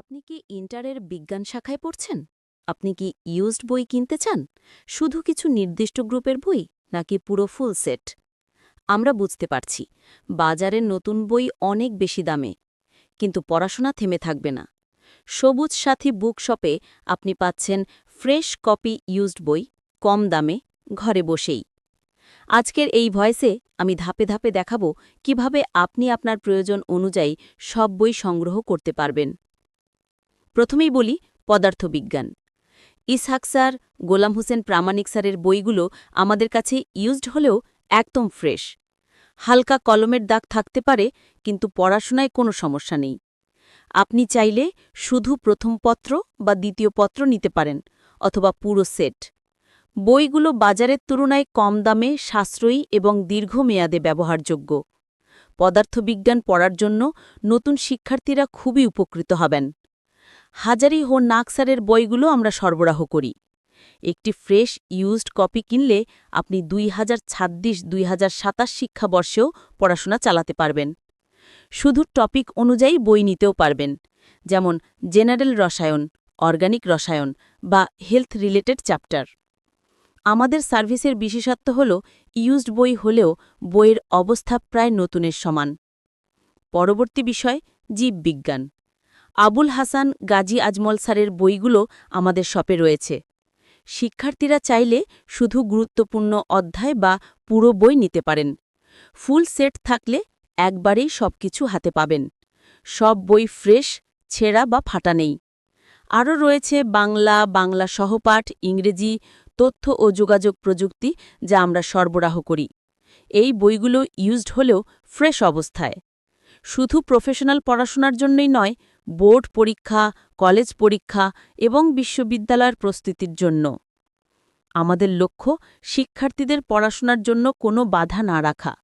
আপনি কি ইন্টারের বিজ্ঞান শাখায় পড়ছেন? আপনি কি ইউজড বই কিনতে চান? শুধু কিছু নির্দিষ্ট গ্রুপের বই, নাকি পুরো ফুল সেট? আমরা বুঝতে পারছি বাজারের নতুন বই অনেক বেশি দামে, কিন্তু পড়াশোনা থেমে থাকবে না। সবুজ সাথী বুক শপে আপনি পাচ্ছেন ফ্রেশ কপি ইউজড বই, কম দামে, ঘরে বসেই। আজকের এই ভয়েসে আমি ধাপে ধাপে দেখাবো কীভাবে আপনি আপনার প্রয়োজন অনুযায়ী সব বই সংগ্রহ করতে পারবেন। প্রথমেই বলি পদার্থবিজ্ঞান। ইসহাক স্যার, গোলাম হোসেন প্রামাণিক স্যারের বইগুলো আমাদের কাছে ইউজড হলেও একদম ফ্রেশ। হালকা কলমের দাগ থাকতে পারে, কিন্তু পড়াশোনায় কোনো সমস্যা নেই। আপনি চাইলে শুধু প্রথম পত্র বা দ্বিতীয় পত্র নিতে পারেন, অথবা পুরো সেট। বইগুলো বাজারের তুলনায় কম দামে, সাশ্রয়ী এবং দীর্ঘমেয়াদে ব্যবহারযোগ্য। পদার্থবিজ্ঞান পড়ার জন্য নতুন শিক্ষার্থীরা খুবই উপকৃত হবেন। হাজারি হো নাকসারের বইগুলো আমরা সরবরাহ করি। একটি ফ্রেশ, ইউজড কপি কিনলে আপনি দুই হাজার ছাব্বিশ, দুই হাজার সাতাশ শিক্ষাবর্ষেও পড়াশোনা চালাতে পারবেন। শুধু টপিক অনুযায়ী বই নিতেও পারবেন, যেমন জেনারেল রসায়ন, অর্গানিক রসায়ন বা হেলথ রিলেটেড চ্যাপ্টার। আমাদের সার্ভিসের বিশেষত্ব হল, ইউজড বই হলেও বইয়ের অবস্থা প্রায় নতুনের সমান। পরবর্তী বিষয়, জীববিজ্ঞান। আবুল হাসান, গাজী আজমল স্যারের বইগুলো আমাদের শপে রয়েছে। শিক্ষার্থীরা চাইলে শুধু গুরুত্বপূর্ণ অধ্যায় বা পুরো বই নিতে পারেন। ফুল সেট থাকলে একবারেই সবকিছু হাতে পাবেন। সব বই ফ্রেশ, ছেঁড়া বা ফাটা নেই। আরও রয়েছে বাংলা বাংলা সহপাঠ, ইংরেজি, তথ্য ও যোগাযোগ প্রযুক্তি যা আমরা সরবরাহ করি। এই বইগুলো ইউজড হলেও ফ্রেশ অবস্থায়। শুধু প্রফেশনাল পড়াশোনার জন্যই নয় বোর্ড পরীক্ষা, কলেজ পরীক্ষা এবং বিশ্ববিদ্যালয়ের প্রস্তুতির জন্য। আমাদের লক্ষ্য, শিক্ষার্থীদের পড়াশোনার জন্য কোনো বাধা না রাখা।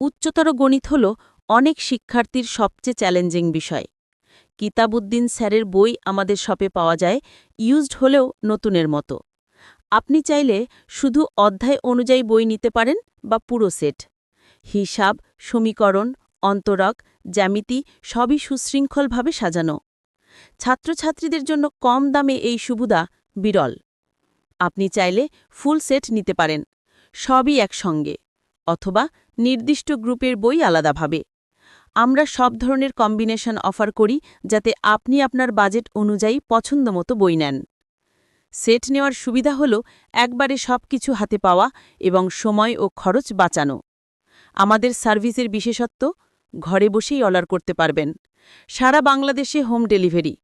উচ্চতর গণিত হল অনেক শিক্ষার্থীর সবচেয়ে চ্যালেঞ্জিং বিষয়। কিতাবুদ্দিন স্যারের বই আমাদের শপে পাওয়া যায়, ইউজড হলেও নতুনের মতো। আপনি চাইলে শুধু অধ্যায় অনুযায়ী বই নিতে পারেন বা পুরো সেট। হিসাব, সমীকরণ অন্তরক, জ্যামিতি সবই সুশৃঙ্খলভাবে সাজানো। ছাত্রছাত্রীদের জন্য কম দামে এই সুবিধা বিরল। আপনি চাইলে ফুল সেট নিতে পারেন, সবই একসঙ্গে, অথবা নির্দিষ্ট গ্রুপের বই আলাদাভাবে। আমরা সব ধরনের কম্বিনেশন অফার করি যাতে আপনি আপনার বাজেট অনুযায়ী পছন্দমতো বই নেন। সেট নেওয়ার সুবিধা হল একবারে সব কিছু হাতে পাওয়া এবং সময় ও খরচ বাঁচানো। আমাদের সার্ভিসের বিশেষত্ব ঘরে বসেই অর্ডার করতে পারবেন। সারা বাংলাদেশে হোম ডেলিভারি।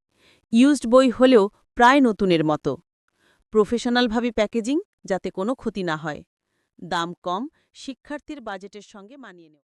ইউজড বই হলেও প্রায় নতুনের মতো। প্রফেশনালভাবে প্যাকেজিং যাতে কোনো ক্ষতি না হয়। দাম কম, শিক্ষার্থীর বাজেটের সঙ্গে মানিয়ে নেওয়া।